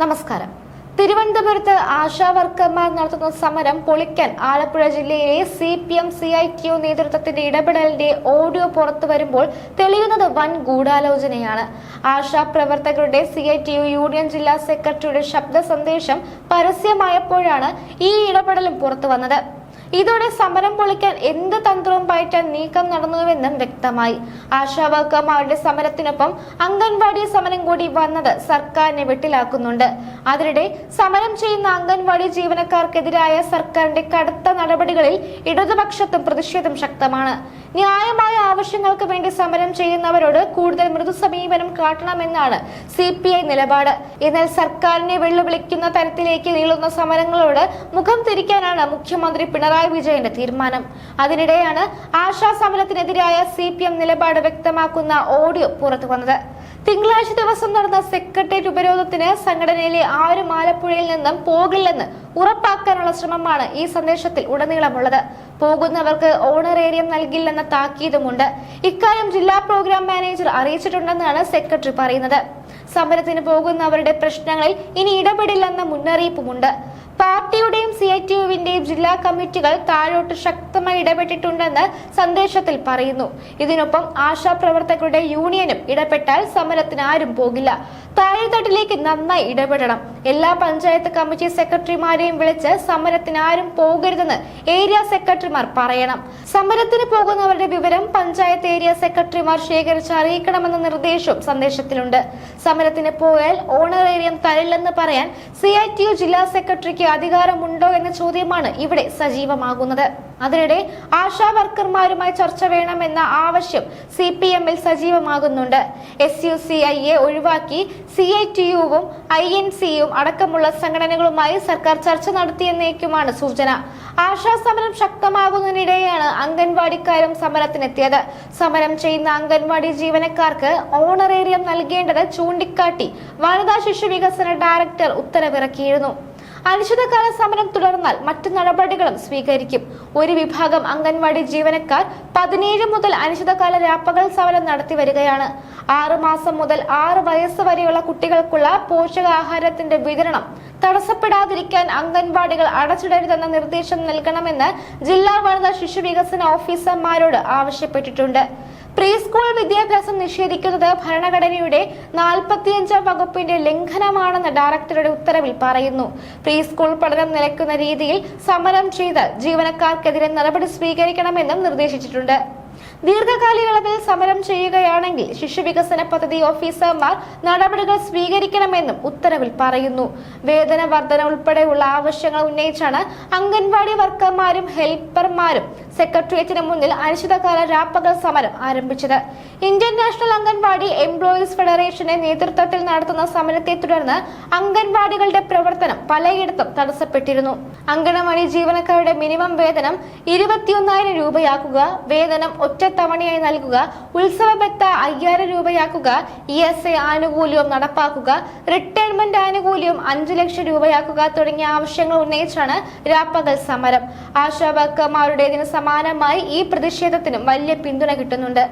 നമസ്കാരം. തിരുവനന്തപുരത്ത് ആശാവർക്കർമാർ നടത്തുന്ന സമരം പൊളിക്കാൻ ആലപ്പുഴ ജില്ലയിലെ C P M C I T നേതൃത്വത്തിന്റെ ഇടപെടലിന്റെ ഓഡിയോ പുറത്തു വരുമ്പോൾ തെളിയുന്നത് വൻ ഗൂഢാലോചനയാണ്. ആശാ പ്രവർത്തകരുടെ C I T U union ജില്ലാ സെക്രട്ടറിയുടെ ശബ്ദ സന്ദേശം പരസ്യമായപ്പോഴാണ് ഈ ഇടപെടലും പുറത്തു വന്നത്. ഇതോടെ സമരം പൊളിക്കാൻ എന്ത് തന്ത്രവും പയറ്റാൻ നീക്കം നടന്നുവെന്നും വ്യക്തമായി. ആശാവർക്കർമാരുടെ സമരത്തിനൊപ്പം അംഗൻവാടി സമരം കൂടി വന്നത് സർക്കാരിനെ വെട്ടിലാക്കുന്നുണ്ട്. അതിനിടെ സമരം ചെയ്യുന്ന അംഗൻവാടി ജീവനക്കാർക്കെതിരായ സർക്കാരിന്റെ കടുത്ത നടപടികളിൽ ഇടതുപക്ഷത്തും പ്രതിഷേധം ശക്തമാണ്. ന്യായമായ ആവശ്യങ്ങൾക്ക് വേണ്ടി സമരം ചെയ്യുന്നവരോട് കൂടുതൽ മൃദു സമീപനം കാട്ടണമെന്നാണ് സി പി ഐ നിലപാട്. എന്നാൽ സർക്കാരിനെ വെല്ലുവിളിക്കുന്ന തരത്തിലേക്ക് നീളുന്ന സമരങ്ങളോട് മുഖം തിരിക്കാനാണ് മുഖ്യമന്ത്രി പിണറായി വിജയന്റെ തീരുമാനം. അതിനിടെയാണ് ആശാ സമരത്തിനെതിരായ സി പി എം നിലപാട് വ്യക്തമാക്കുന്ന ഓഡിയോ പുറത്തു വന്നത്. തിങ്കളാഴ്ച ദിവസം നടന്ന സെക്രട്ടേറിയറ്റ് ഉപരോധത്തിന് സംഘടനയിലെ ആരും ആലപ്പുഴയിൽ നിന്നും പോകില്ലെന്ന് ഉറപ്പാക്കാനുള്ള ശ്രമമാണ് ഈ സന്ദേശത്തിൽ ഉടനീളമുള്ളത്. പോകുന്നവർക്ക് ഓണറേറിയം നൽകില്ലെന്ന താക്കീതുമുണ്ട്. ഇക്കാര്യം ജില്ലാ പ്രോഗ്രാം മാനേജർ അറിയിച്ചിട്ടുണ്ടെന്നാണ് സെക്രട്ടറി പറയുന്നത്. സമരത്തിന് പോകുന്നവരുടെ പ്രശ്നങ്ങളിൽ ഇനി ഇടപെടില്ലെന്ന മുന്നറിയിപ്പുമുണ്ട്. പാർട്ടിയുടെയും സി ഐ ടി യുവിന്റെയും ജില്ലാ കമ്മിറ്റികൾ താഴോട്ട് ശക്തമായി ഇടപെട്ടിട്ടുണ്ടെന്ന് സന്ദേശത്തിൽ പറയുന്നു. ഇതിനൊപ്പം ആശാപ്രവർത്തകരുടെ യൂണിയനും ഇടപെട്ടാൽ സമരത്തിന് ആരും പോകില്ല. താഴെത്തട്ടിലേക്ക് നന്നായി ഇടപെടണം. എല്ലാ പഞ്ചായത്ത് കമ്മിറ്റി സെക്രട്ടറിമാരെയും വിളിച്ച് സമരത്തിന് ആരും പോകരുതെന്ന് ഏരിയ സെക്രട്ടറിമാർ പറയണം. സമരത്തിന് പോകുന്നവരുടെ വിവരം പഞ്ചായത്ത് ഏരിയ സെക്രട്ടറിമാർ ശേഖരിച്ച് അറിയിക്കണമെന്ന നിർദ്ദേശവും സന്ദേശത്തിലുണ്ട്. സമരത്തിന് പോയാൽ ഓണറേറിയം തരില്ലെന്ന് പറയാൻ സി ജില്ലാ സെക്രട്ടറിക്ക് അധികാരമുണ്ടോ എന്ന ചോദ്യമാണ് ഇവിടെ സജീവമാകുന്നത്. അതിനിടെ ആശാ വർക്കർമാരുമായി ചർച്ച വേണമെന്ന ആവശ്യം സി പി എമ്മിൽ സജീവമാകുന്നുണ്ട് S U C I A ഒഴിവാക്കി സി ഐ ടി യുവും ഐ എൻ സിയും അടക്കമുള്ള സംഘടനകളുമായി സർക്കാർ ചർച്ച നടത്തിയെന്നേക്കുമാണ് സൂചന. ആശാ സമരം ശക്തമാകുന്നതിനിടെയാണ് അംഗൻവാടിക്കാരും സമരത്തിനെത്തിയത്. സമരം ചെയ്യുന്ന അംഗൻവാടി ജീവനക്കാർക്ക് ഓണറേറിയം നൽകേണ്ടത് ചൂണ്ടിക്കാട്ടി വനിതാ ശിശു വികസന ഡയറക്ടർ ഉത്തരവിറക്കിയിരുന്നു. അനിശ്ചിതകാല സമരം തുടർന്നാൽ മറ്റു നടപടികളും സ്വീകരിക്കും. ഒരു വിഭാഗം അംഗൻവാടി ജീവനക്കാർ പതിനേഴ് മുതൽ അനിശ്ചിതകാല രാപ്പകൽ സമരം നടത്തി വരികയാണ്. ആറുമാസം മുതൽ ആറ് വയസ്സ് വരെയുള്ള കുട്ടികൾക്കുള്ള പോഷകാഹാരത്തിന്റെ വിതരണം തടസ്സപ്പെടാതിരിക്കാൻ അംഗൻവാടികൾ അടച്ചിടരുതെന്ന നിർദ്ദേശം നൽകണമെന്ന് ജില്ലാ വനിതാ ശിശുവികസന ഓഫീസർമാരോട് ആവശ്യപ്പെട്ടിട്ടുണ്ട്. പ്രീ സ്കൂൾ വിദ്യാഭ്യാസം നിഷേധിക്കുന്നത് ഭരണഘടനയുടെ നാൽപ്പത്തിയഞ്ചാം വകുപ്പിന്റെ ലംഘനമാണെന്ന് ഡയറക്ടറുടെ ഉത്തരവിൽ പറയുന്നു. പ്രീ സ്കൂൾ പഠനം നിലയ്ക്കുന്ന രീതിയിൽ സമരം ചെയ്ത് ജീവനക്കാർക്കെതിരെ നടപടി സ്വീകരിക്കണമെന്നും നിർദ്ദേശിച്ചിട്ടുണ്ട്. ദീർഘകാലയളവിൽ സമരം ചെയ്യുകയാണെങ്കിൽ ശിശുവികസന പദ്ധതി ഓഫീസർമാർ നടപടികൾ സ്വീകരിക്കണമെന്നും ഉത്തരവിൽ പറയുന്നു. വേതന വർധന ഉൾപ്പെടെയുള്ള ആവശ്യങ്ങൾ ഉന്നയിച്ചാണ് അംഗൻവാടി വർക്കർമാരും ഹെൽപ്പർമാരും സെക്രട്ടേറിയറ്റിന് മുന്നിൽ അനിശ്ചിതകാല രാപ്പകൽ സമരം ആരംഭിച്ചത്. ഇന്ത്യൻ നാഷണൽ അംഗൻവാടി എംപ്ലോയീസ് ഫെഡറേഷന്റെ നേതൃത്വത്തിൽ നടത്തുന്ന സമരത്തെ തുടർന്ന് അംഗൻവാടികളുടെ പ്രവർത്തനം പലയിടത്തും തടസ്സപ്പെട്ടിരുന്നു. അംഗനവാടി ജീവനക്കാരുടെ മിനിമം വേതനം ഇരുപത്തിയൊന്നായിരം രൂപയാക്കുക വേതനം ഒറ്റത്തവണയായി നൽകുക ഉത്സവബത്ത അയ്യായിരം രൂപയാക്കുക ഇ എസ് എ ആനുകൂല്യവും നടപ്പാക്കുക റിട്ടയർമെന്റ് ആനുകൂല്യം അഞ്ചു ലക്ഷം രൂപയാക്കുക തുടങ്ങിയ ആവശ്യങ്ങൾ ഉന്നയിച്ചാണ് രാപ്പകൽ സമരം. ആശാവർക്കർമാരുടേതിന് സമാനമായി ഈ പ്രതിഷേധത്തിനും വലിയ പിന്തുണ കിട്ടുന്നുണ്ട്.